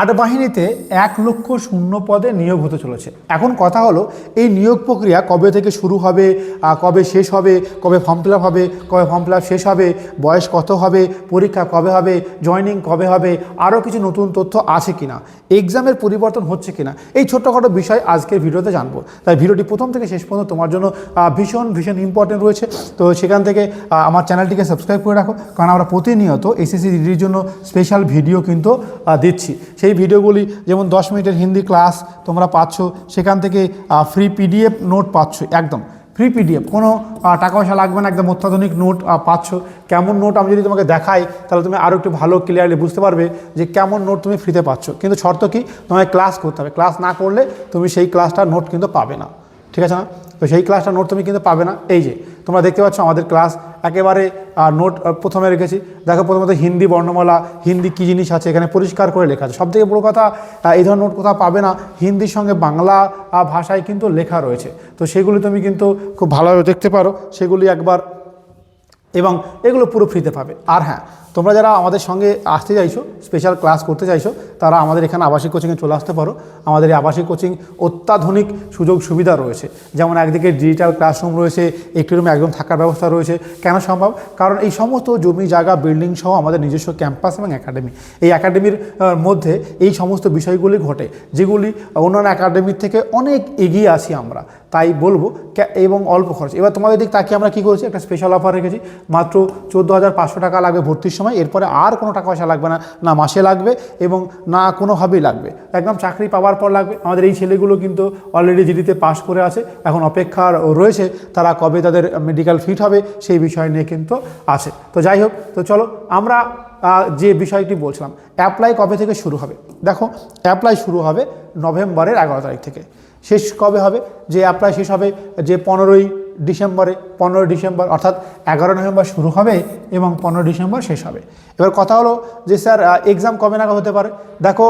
আট বাহিনীতে এক লক্ষ শূন্য পদে নিয়োগ হতে চলেছে। এখন কথা হলো, এই নিয়োগ প্রক্রিয়া কবে থেকে শুরু হবে কবে শেষ হবে, কবে ফর্ম ফিল হবে, কবে ফর্ম ফিল শেষ হবে, বয়স কত হবে, পরীক্ষা কবে হবে, জয়নিং কবে হবে, আরও কিছু নতুন তথ্য আছে কিনা এক্সামের পরিবর্তন হচ্ছে কিনা, এই ছোট্টখাটো বিষয় আজকের ভিডিওতে জানব। তাই ভিডিওটি প্রথম থেকে শেষ পর্যন্ত তোমার জন্য ভীষণ ভীষণ ইম্পর্টেন্ট রয়েছে। তো সেখান থেকে আমার চ্যানেলটিকে সাবস্ক্রাইব করে রাখো, কারণ আমরা প্রতিনিয়ত এসএসসি ডিগ্রির জন্য স্পেশাল ভিডিও কিন্তু দিচ্ছি। সেই ভিডিওগুলি, যেমন দশ মিনিটের হিন্দি ক্লাস তোমরা পাচ্ছ, সেখান থেকে ফ্রি পিডিএফ নোট পাচ্ছ, একদম। ফ্রি পিডিএফ কোনো টাকা পয়সা লাগবে না, একদম অত্যাধুনিক নোট পাচ্ছ। কেমন নোট আমি যদি তোমাকে দেখাই, তাহলে তুমি আরও একটু ভালো ক্লিয়ারলি বুঝতে পারবে যে কেমন নোট তুমি ফ্রিতে পাচ্ছ। কিন্তু শর্ত কি? তোমাকে ক্লাস করতে হবে। ক্লাস না করলে তুমি সেই ক্লাসটার নোট কিন্তু পাবে না। ঠিক আছে না তো সেই ক্লাসটা নোট তুমি কিন্তু পাবে না। এই যে, তোমরা দেখতে পাচ্ছ আমাদের ক্লাস একেবারে নোট প্রথমে রেখেছি। দেখো, প্রথমত হিন্দি বর্ণমালা, হিন্দি কী জিনিস আছে এখানে পরিষ্কার করে লেখা আছে। সবথেকে বড়ো কথা এই ধরনের নোট কোথাও পাবে না। হিন্দির সঙ্গে বাংলা ভাষায় কিন্তু লেখা রয়েছে। তো সেগুলি তুমি কিন্তু খুব ভালোভাবে দেখতে পারো। সেগুলি একবার এবং এগুলো পুরো ফ্রিতে পাবে। আর হ্যাঁ তোমরা যারা আমাদের সঙ্গে আসতে চাইছো স্পেশাল ক্লাস করতে চাইছো, তারা আমাদের এখানে আবাসিক কোচিংয়ে চলে আসতে পারো। আমাদের এই আবাসিক কোচিং অত্যাধুনিক সুযোগ সুবিধা রয়েছে। যেমন একদিকে ডিজিটাল ক্লাসরুম রয়েছে, একটি রুমে একদম থাকার ব্যবস্থা রয়েছে। কেন সম্ভব? কারণ এই সমস্ত জমি, জায়গা বিল্ডিং সহ আমাদের নিজস্ব ক্যাম্পাস এবং একাডেমি এই একাডেমির মধ্যে এই সমস্ত বিষয়গুলি ঘটে, যেগুলি অন্যান্য একাডেমির থেকে অনেক এগিয়ে আছি আমরা। তাই বলব এবং অল্প খরচ। এবার তোমাদের দিক তাকে আমরা কী করেছি? একটা স্পেশাল অফার রেখেছি। মাত্র চোদ্দ হাজার পাঁচশো টাকা লাগবে ভর্তির সময়। এরপরে আর কোনো টাকা পয়সা লাগবে না। না মাসে লাগবে এবং না কোনোভাবেই লাগবে। একদম চাকরি পাওয়ার পর লাগবে। আমাদের এই ছেলেগুলো কিন্তু অলরেডি জিডিতে পাশ করে আছে। এখন অপেক্ষার রয়েছে তারা কবে তাদের মেডিকেল ফিট হবে সেই বিষয় নিয়ে কিন্তু আছে। তো যাই হোক, তো চলো আমরা যে বিষয়টি বলছিলাম অ্যাপ্লাই কবে থেকে শুরু হবে? দেখো অ্যাপ্লাই শুরু হবে নভেম্বরের এগারো তারিখ থেকে। শেষ কবে হবে? যে অ্যাপ্লাই শেষ হবে, যে পনেরোই ডিসেম্বরে, পনেরোই ডিসেম্বর, অর্থাৎ এগারো নভেম্বর শুরু হবে এবং পনেরো ডিসেম্বর শেষ হবে। এবার কথা হলো যে, স্যার এক্সাম কবে নাগাদ হতে পারে? দেখো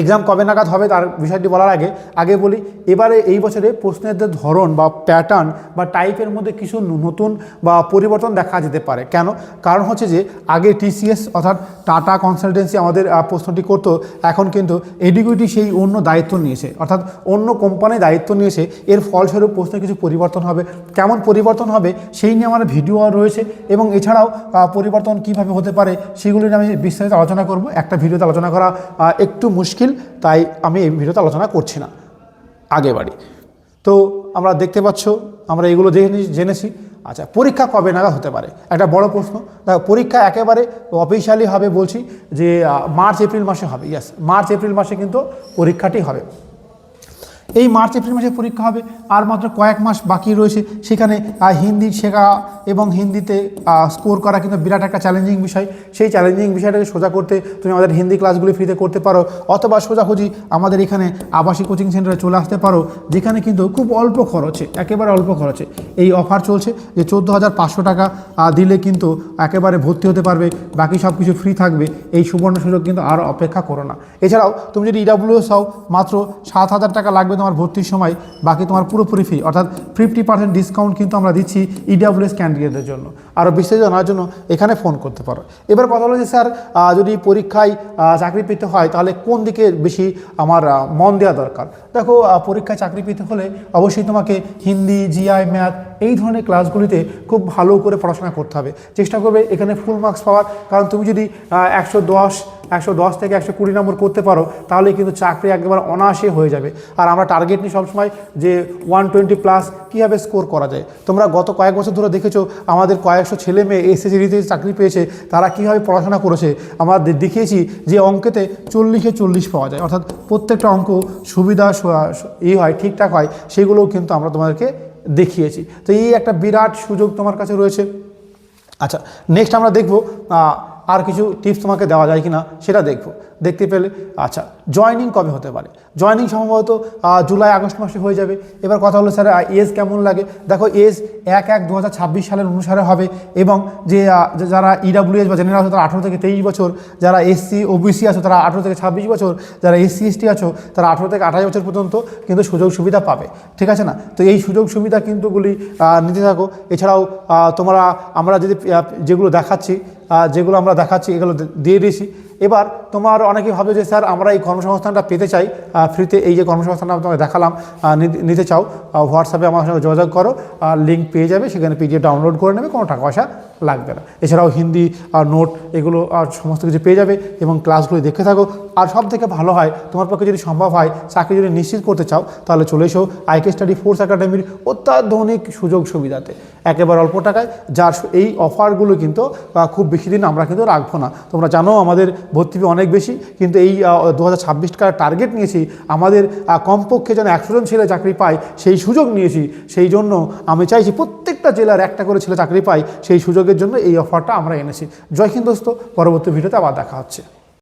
এক্সাম কবে নাগাদ হবে তার বিষয়টি বলার আগে আগে বলি, এবারে এই বছরে প্রশ্নের যে ধরন বা প্যাটার্ন বা টাইপের মধ্যে কিছু নতুন বা পরিবর্তন দেখা যেতে পারে। কেন? কারণ হচ্ছে যে, আগে টিসিএস অর্থাৎ টাটা কনসালটেন্সি আমাদের প্রশ্নটি করতো, এখন কিন্তু এডিকুইটি সেই অন্য দায়িত্ব নিয়েছে। অর্থাৎ অন্য কোম্পানি দায়িত্ব নিয়েছে, এর ফলস্বরূপ প্রশ্নে কিছু পরিবর্তন হবে। কেমন পরিবর্তন হবে সেই নিয়ে আমার ভিডিও রয়েছে এবং এছাড়াও পরিবর্তন কীভাবে হতে পারে সেগুলি নিয়ে আমি বিস্তারিত আলোচনা করব। একটা ভিডিওতে আলোচনা করা একটু মুশকিল। তাই আমি এই ভিডিওতে আলোচনা করছি না। আগে বাড়ি। তো আমরা দেখতে পাচ্ছ, আমরা এগুলো জেনে জেনেছি। আচ্ছা পরীক্ষা কবে নাগা হতে পারে? একটা বড় প্রশ্ন। দেখো, পরীক্ষা একেবারে অফিসিয়ালি হবে বলছি যে মার্চ, এপ্রিল মাসে হবে ইয়াস মার্চ, এপ্রিল মাসে কিন্তু পরীক্ষাটি হবে। এই মার্চ এপ্রিল মাসে পরীক্ষা হবে, আর মাত্র কয়েক মাস বাকি রয়েছে। সেখানে হিন্দি শেখা এবং হিন্দিতে স্কোর করা কিন্তু বিরাট একটা চ্যালেঞ্জিং বিষয়। সেই চ্যালেঞ্জিং বিষয়টাকে সোজা করতে তুমি আমাদের হিন্দি ক্লাসগুলি ফ্রিতে করতে পারো, অথবা সোজাসুজি আমাদের এখানে আবাসিক কোচিং সেন্টারে চলে আসতে পারো, যেখানে কিন্তু খুব অল্প খরচে, একেবারে অল্প খরচে এই অফার চলছে যে চোদ্দ হাজার পাঁচশো টাকা দিলে কিন্তু একেবারে ভর্তি হতে পারবে, বাকি সব কিছু ফ্রি থাকবে। এই সুবর্ণ সুযোগ কিন্তু আর অপেক্ষা করো না। এছাড়াও, তুমি যদি ইডাব্লিউএস হও, মাত্র সাত হাজার টাকা লাগবে তোমার ভর্তির সময় বাকি তোমার পুরোপুরি ফ্রি অর্থাৎ ফিফটি পার্সেন্ট ডিসকাউন্ট কিন্তু আমরা দিচ্ছি ইডাব্লিউএস ক্যান্ডিডেটদের জন্য। আরও বিস্তারিত জানার জন্য এখানে ফোন করতে পারো। এবার কথা হলো যে, স্যার যদি পরীক্ষায় চাকরি পেতে হয়, তাহলে কোন দিকে বেশি আমার মন দেওয়া দরকার? দেখো পরীক্ষায় চাকরি পেতে হলে অবশ্যই তোমাকে হিন্দি জিআই ম্যাথ এই ধরনের ক্লাসগুলিতে খুব ভালো করে পড়াশোনা করতে হবে। চেষ্টা করবে এখানে ফুল মার্কস পাওয়ার। কারণ তুমি যদি একশো দশ একশো দশ থেকে একশো কুড়ি নম্বর করতে পারো তাহলে কিন্তু চাকরি একেবারে অনায়াসে হয়ে যাবে। আর আমরা টার্গেট নিই সবসময় যে ওয়ান টোয়েন্টি প্লাস কীভাবে স্কোর করা যায়। তোমরা গত কয়েক বছর ধরে দেখেছ, আমাদের কয়েকশো ছেলে মেয়ে এসএসজিতে চাকরি পেয়েছে, তারা কীভাবে পড়াশোনা করেছে। আমরা দেখিয়েছি যে অঙ্কেতে চল্লিশে চল্লিশ পাওয়া যায়। অর্থাৎ প্রত্যেকটা অঙ্ক সুবিধা ই হয়, ঠিকঠাক হয়, সেগুলোও কিন্তু আমরা তোমাদেরকে দেখিয়েছি। তো এই একটা বিরাট সুযোগ তোমার কাছে রয়েছে। আচ্ছা নেক্সট আমরা দেখব আর কিছু টিপস তোমাকে দেওয়া যায় কি না সেটা দেখব। দেখতে পেলে আচ্ছা জয়নিং কবে হতে পারে? জয়নিং সম্ভবত জুলাই, আগস্ট মাসে হয়ে যাবে। এবার কথা হলো স্যার এজ কেমন লাগে? দেখো এজ এক এক দু সালের অনুসারে হবে এবং যে যারা ইডাব্লিউএস বা জেনারেল আছে, তারা আঠেরো থেকে তেইশ বছর। যারা এসসি ওবিসি আছো, তারা আঠেরো থেকে ছাব্বিশ বছর। যারা এসসি এসটি আছো, তারা আঠেরো থেকে আঠাশ বছর পর্যন্ত কিন্তু সুযোগ সুবিধা পাবে। ঠিক আছে না? তো এই সুযোগ সুবিধা কিন্তুগুলি নিতে থাকো। এছাড়াও তোমরা, আমরা যদি যেগুলো দেখাচ্ছি যেগুলো আমরা দেখাচ্ছি এগুলো দিয়ে দিয়েছি। এবার তোমার অনেকেই ভাবে যে, স্যার, আমরা এই কর্মসংস্থানটা পেতে চাই ফ্রিতে এই যে কর্মসংস্থানটা তোমাকে দেখালাম নিতে চাও হোয়াটসঅ্যাপে আমার সঙ্গে যোগাযোগ করো লিঙ্ক পেয়ে যাবে, সেখানে পিডিএফ ডাউনলোড করে নেবে, কোনো টাকা পয়সা লাগবে না। এছাড়াও হিন্দি আর নোট এগুলো আর সমস্ত কিছু পেয়ে যাবে এবং ক্লাসগুলো দেখে থাকো। আর সব থেকে ভালো হয়, তোমার পক্ষে যদি সম্ভব হয়, চাকরি যদি নিশ্চিত করতে চাও, তাহলে চলে এসো আইকে স্টাডি ফোর্স একাডেমির অত্যাধুনিক সুযোগ সুবিধাতে। একেবারে অল্প টাকায়, যার এই অফারগুলো কিন্তু খুব বেশি দিন আমরা কিন্তু রাখব না। তোমরা জানো আমাদের ভর্তি ফি অনেক বেশি, কিন্তু এই দু হাজার ছাব্বিশটা টার্গেট নিয়েছি, আমাদের কমপক্ষে যেন একশো জন ছেলে চাকরি পায়, সেই সুযোগ নিয়েছি। সেই জন্য আমি চাইছি প্রত্যেকটা জেলার একটা করে ছেলে চাকরি পায়, সেই সুযোগের জন্য এই অফারটা আমরা এনেছি। জয় হিন্দ দোস্ত, পরবর্তী ভিডিওতে আবার দেখা হচ্ছে।